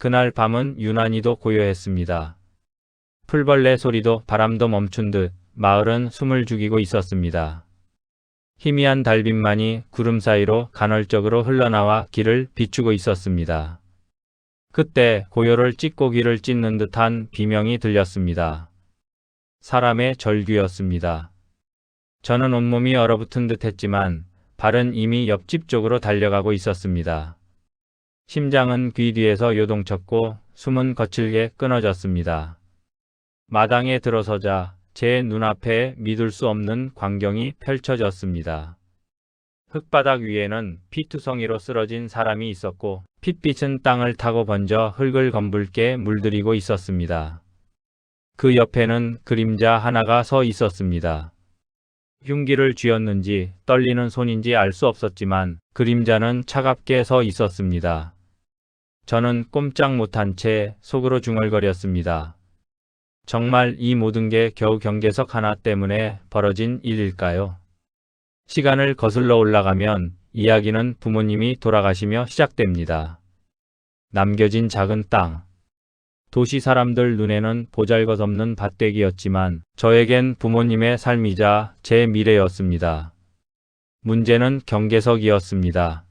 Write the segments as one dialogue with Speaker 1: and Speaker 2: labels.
Speaker 1: 그날 밤은 유난히도 고요했습니다. 풀벌레 소리도 바람도 멈춘 듯 마을은 숨을 죽이고 있었습니다. 희미한 달빛만이 구름 사이로 간헐적으로 흘러나와 길을 비추고 있었습니다. 그때 고요를 찢고 귀를 찢는 듯한 비명이 들렸습니다. 사람의 절규였습니다. 저는 온몸이 얼어붙은 듯 했지만 발은 이미 옆집 쪽으로 달려가고 있었습니다. 심장은 귀 뒤에서 요동쳤고 숨은 거칠게 끊어졌습니다. 마당에 들어서자 제 눈앞에 믿을 수 없는 광경이 펼쳐졌습니다. 흙바닥 위에는 피투성이로 쓰러진 사람이 있었고 핏빛은 땅을 타고 번져 흙을 검붉게 물들이고 있었습니다. 그 옆에는 그림자 하나가 서 있었습니다. 흉기를 쥐었는지 떨리는 손인지 알 수 없었지만 그림자는 차갑게 서 있었습니다. 저는 꼼짝 못한 채 속으로 중얼거렸습니다. 정말 이 모든 게 겨우 경계석 하나 때문에 벌어진 일일까요? 시간을 거슬러 올라가면 이야기는 부모님이 돌아가시며 시작됩니다. 남겨진 작은 땅. 도시 사람들 눈에는 보잘것없는 밭대기였지만 저에겐 부모님의 삶이자 제 미래였습니다. 문제는 경계석이었습니다.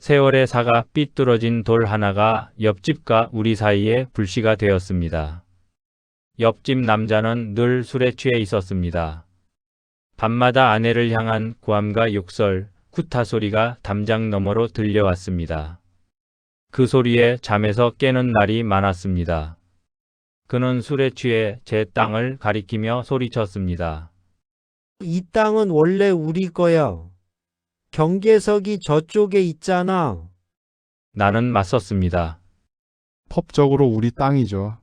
Speaker 1: 세월의 사가 삐뚤어진 돌 하나가 옆집과 우리 사이에 불씨가 되었습니다. 옆집 남자는 늘 술에 취해 있었습니다. 밤마다 아내를 향한 고함과 욕설, 쿠타 소리가 담장 너머로 들려왔습니다. 그 소리에 잠에서 깨는 날이 많았습니다. 그는 술에 취해 제 땅을 가리키며 소리쳤습니다.
Speaker 2: 이 땅은 원래 우리 거야. 경계석이 저쪽에 있잖아.
Speaker 1: 나는 맞섰습니다.
Speaker 3: 법적으로 우리 땅이죠.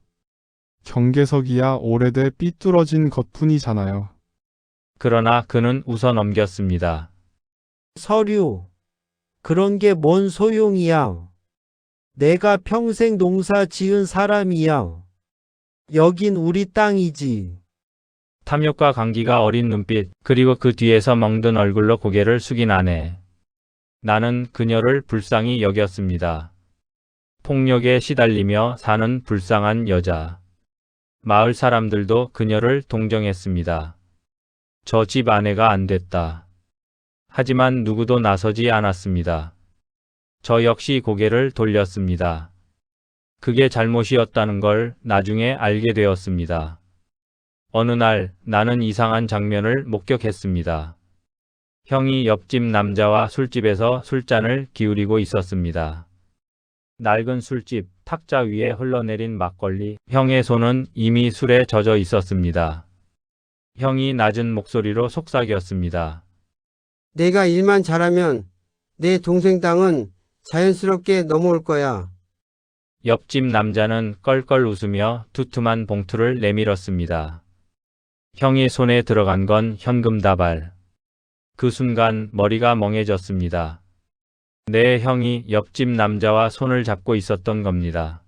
Speaker 3: 경계석이야 오래돼 삐뚤어진 것뿐이잖아요.
Speaker 1: 그러나 그는 웃어 넘겼습니다.
Speaker 2: 서류. 그런 게 뭔 소용이야. 내가 평생 농사 지은 사람이야. 여긴 우리 땅이지.
Speaker 1: 탐욕과 감기가 어린 눈빛, 그리고 그 뒤에서 멍든 얼굴로 고개를 숙인 아내. 나는 그녀를 불쌍히 여겼습니다. 폭력에 시달리며 사는 불쌍한 여자. 마을 사람들도 그녀를 동정했습니다. 저 집 아내가 안 됐다. 하지만 누구도 나서지 않았습니다. 저 역시 고개를 돌렸습니다. 그게 잘못이었다는 걸 나중에 알게 되었습니다. 어느 날 나는 이상한 장면을 목격했습니다. 형이 옆집 남자와 술집에서 술잔을 기울이고 있었습니다. 낡은 술집 탁자 위에 흘러내린 막걸리, 형의 손은 이미 술에 젖어 있었습니다. 형이 낮은 목소리로 속삭였습니다.
Speaker 4: 내가 일만 잘하면 내 동생 땅은 자연스럽게 넘어올 거야.
Speaker 1: 옆집 남자는 껄껄 웃으며 두툼한 봉투를 내밀었습니다. 형이 손에 들어간 건 현금 다발. 그 순간 머리가 멍해졌습니다. 내 형이 옆집 남자와 손을 잡고 있었던 겁니다.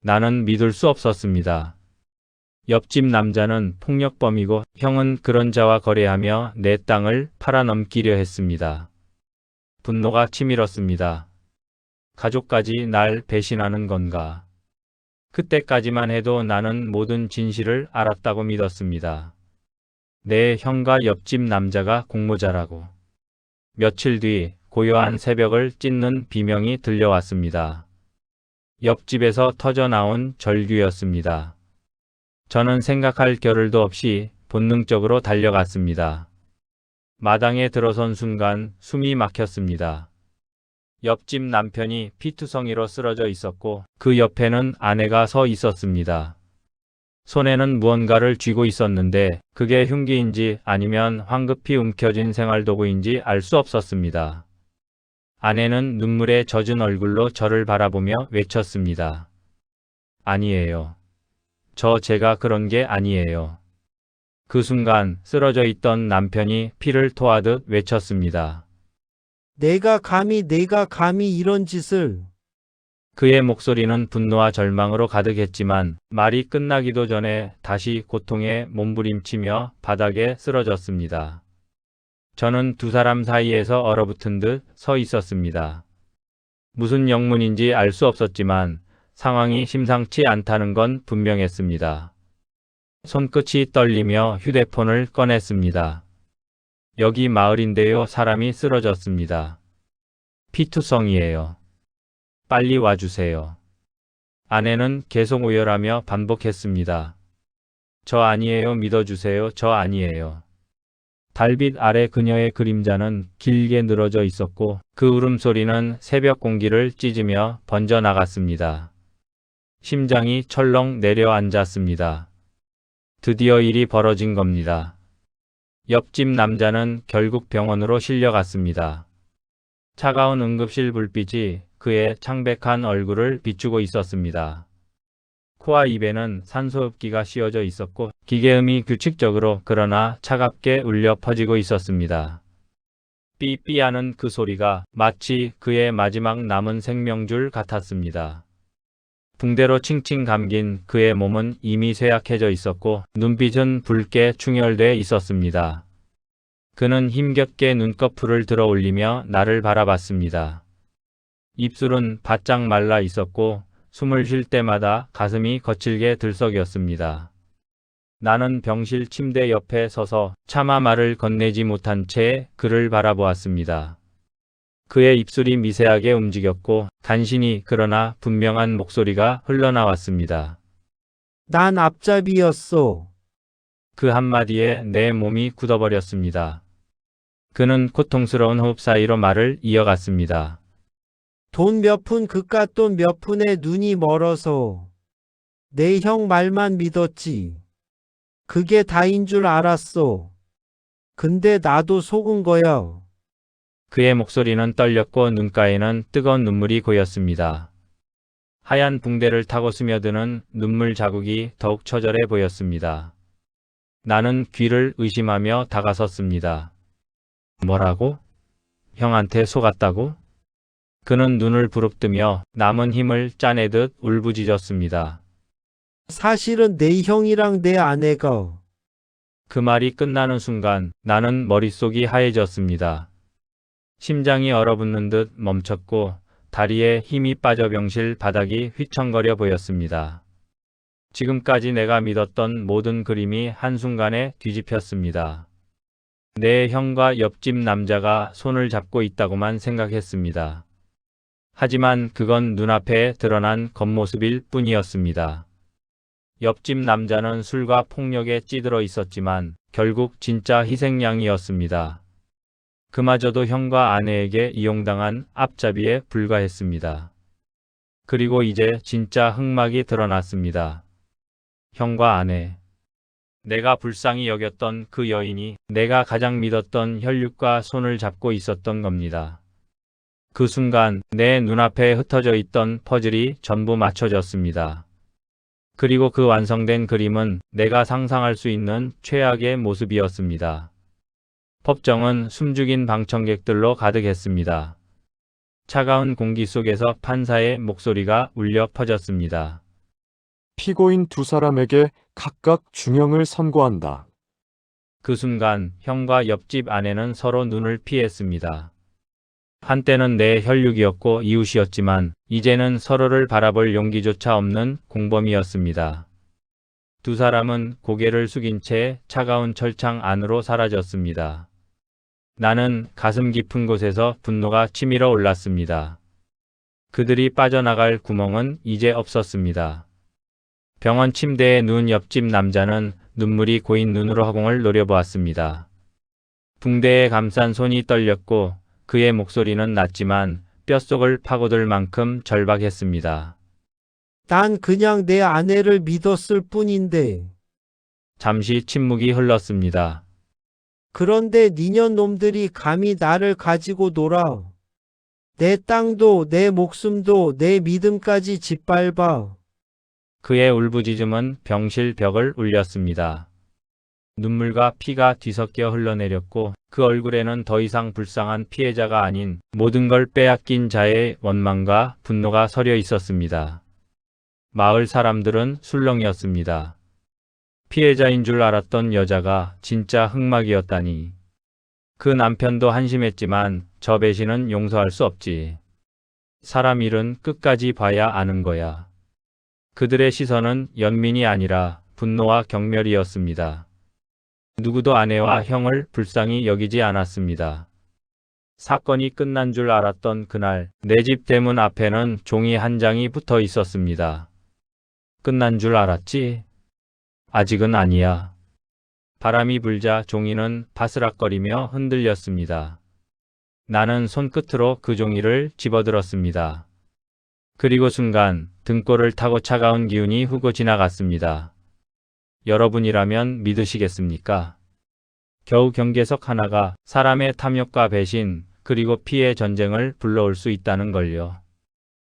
Speaker 1: 나는 믿을 수 없었습니다. 옆집 남자는 폭력범이고 형은 그런 자와 거래하며 내 땅을 팔아넘기려 했습니다. 분노가 치밀었습니다. 가족까지 날 배신하는 건가? 그때까지만 해도 나는 모든 진실을 알았다고 믿었습니다. 내 형과 옆집 남자가 공모자라고. 며칠 뒤 고요한 새벽을 찢는 비명이 들려왔습니다. 옆집에서 터져 나온 절규였습니다. 저는 생각할 겨를도 없이 본능적으로 달려갔습니다. 마당에 들어선 순간 숨이 막혔습니다. 옆집 남편이 피투성이로 쓰러져 있었고 그 옆에는 아내가 서 있었습니다. 손에는 무언가를 쥐고 있었는데 그게 흉기인지 아니면 황급히 움켜진 생활도구인지 알 수 없었습니다. 아내는 눈물에 젖은 얼굴로 저를 바라보며 외쳤습니다. 아니에요. 저 제가 그런 게 아니에요. 그 순간 쓰러져 있던 남편이 피를 토하듯 외쳤습니다.
Speaker 2: 내가 감히 내가 감히 이런 짓을.
Speaker 1: 그의 목소리는 분노와 절망으로 가득했지만 말이 끝나기도 전에 다시 고통에 몸부림치며 바닥에 쓰러졌습니다. 저는 두 사람 사이에서 얼어붙은 듯 서 있었습니다. 무슨 영문인지 알 수 없었지만 상황이 심상치 않다는 건 분명했습니다. 손끝이 떨리며 휴대폰을 꺼냈습니다. 여기 마을인데요. 사람이 쓰러졌습니다. 피투성이에요. 빨리 와주세요. 아내는 계속 오열하며 반복했습니다. 저 아니에요. 믿어주세요. 저 아니에요. 달빛 아래 그녀의 그림자는 길게 늘어져 있었고 그 울음소리는 새벽 공기를 찢으며 번져 나갔습니다. 심장이 철렁 내려앉았습니다. 드디어 일이 벌어진 겁니다. 옆집 남자는 결국 병원으로 실려갔습니다. 차가운 응급실 불빛이 그의 창백한 얼굴을 비추고 있었습니다. 코와 입에는 산소흡기가 씌워져 있었고 기계음이 규칙적으로 그러나 차갑게 울려 퍼지고 있었습니다. 삐삐하는 그 소리가 마치 그의 마지막 남은 생명줄 같았습니다. 붕대로 칭칭 감긴 그의 몸은 이미 쇠약해져 있었고 눈빛은 붉게 충혈돼 있었습니다. 그는 힘겹게 눈꺼풀을 들어 올리며 나를 바라봤습니다. 입술은 바짝 말라 있었고 숨을 쉴 때마다 가슴이 거칠게 들썩였습니다. 나는 병실 침대 옆에 서서 차마 말을 건네지 못한 채 그를 바라보았습니다. 그의 입술이 미세하게 움직였고 간신히 그러나 분명한 목소리가 흘러나왔습니다.
Speaker 2: 난 앞잡이였어.
Speaker 1: 그 한마디에 내 몸이 굳어버렸습니다. 그는 고통스러운 호흡 사이로 말을 이어갔습니다.
Speaker 2: 돈 몇 푼 그깟 돈 몇 푼에 눈이 멀어서 내 형 말만 믿었지. 그게 다인 줄 알았어. 근데 나도 속은 거야.
Speaker 1: 그의 목소리는 떨렸고 눈가에는 뜨거운 눈물이 고였습니다. 하얀 붕대를 타고 스며드는 눈물 자국이 더욱 처절해 보였습니다. 나는 귀를 의심하며 다가섰습니다. 뭐라고? 형한테 속았다고? 그는 눈을 부릅뜨며 남은 힘을 짜내듯 울부짖었습니다.
Speaker 2: 사실은 내 형이랑 내 아내가
Speaker 1: 그 말이 끝나는 순간 나는 머릿속이 하얘졌습니다. 심장이 얼어붙는 듯 멈췄고 다리에 힘이 빠져 병실 바닥이 휘청거려 보였습니다. 지금까지 내가 믿었던 모든 그림이 한순간에 뒤집혔습니다. 내 형과 옆집 남자가 손을 잡고 있다고만 생각했습니다. 하지만 그건 눈앞에 드러난 겉모습일 뿐이었습니다. 옆집 남자는 술과 폭력에 찌들어 있었지만 결국 진짜 희생양이었습니다. 그마저도 형과 아내에게 이용당한 앞잡이에 불과했습니다. 그리고 이제 진짜 흑막이 드러났습니다. 형과 아내. 내가 불쌍히 여겼던 그 여인이 내가 가장 믿었던 혈육과 손을 잡고 있었던 겁니다. 그 순간 내 눈앞에 흩어져 있던 퍼즐이 전부 맞춰졌습니다. 그리고 그 완성된 그림은 내가 상상할 수 있는 최악의 모습이었습니다. 법정은 숨죽인 방청객들로 가득했습니다. 차가운 공기 속에서 판사의 목소리가 울려 퍼졌습니다.
Speaker 5: 피고인 두 사람에게 각각 중형을 선고한다.
Speaker 1: 그 순간 형과 옆집 아내는 서로 눈을 피했습니다. 한때는 내 혈육이었고 이웃이었지만 이제는 서로를 바라볼 용기조차 없는 공범이었습니다. 두 사람은 고개를 숙인 채 차가운 철창 안으로 사라졌습니다. 나는 가슴 깊은 곳에서 분노가 치밀어 올랐습니다. 그들이 빠져나갈 구멍은 이제 없었습니다. 병원 침대에 누운 옆집 남자는 눈물이 고인 눈으로 허공을 노려보았습니다. 붕대에 감싼 손이 떨렸고 그의 목소리는 낮지만 뼛속을 파고들 만큼 절박했습니다.
Speaker 2: 난 그냥 내 아내를 믿었을 뿐인데.
Speaker 1: 잠시 침묵이 흘렀습니다.
Speaker 2: 그런데 니년 놈들이 감히 나를 가지고 놀아. 내 땅도 내 목숨도 내 믿음까지 짓밟아.
Speaker 1: 그의 울부짖음은 병실 벽을 울렸습니다. 눈물과 피가 뒤섞여 흘러내렸고 그 얼굴에는 더 이상 불쌍한 피해자가 아닌 모든 걸 빼앗긴 자의 원망과 분노가 서려 있었습니다. 마을 사람들은 술렁이었습니다. 피해자인 줄 알았던 여자가 진짜 흑막이었다니. 그 남편도 한심했지만 저 배신은 용서할 수 없지. 사람 일은 끝까지 봐야 아는 거야. 그들의 시선은 연민이 아니라 분노와 경멸이었습니다. 누구도 아내와 형을 불쌍히 여기지 않았습니다. 사건이 끝난 줄 알았던 그날 내 집 대문 앞에는 종이 한 장이 붙어 있었습니다. 끝난 줄 알았지? 아직은 아니야. 바람이 불자 종이는 바스락거리며 흔들렸습니다. 나는 손끝으로 그 종이를 집어들었습니다. 그리고 순간 등골을 타고 차가운 기운이 후고 지나갔습니다. 여러분이라면 믿으시겠습니까? 겨우 경계석 하나가 사람의 탐욕과 배신, 그리고 피해 전쟁을 불러올 수 있다는 걸요.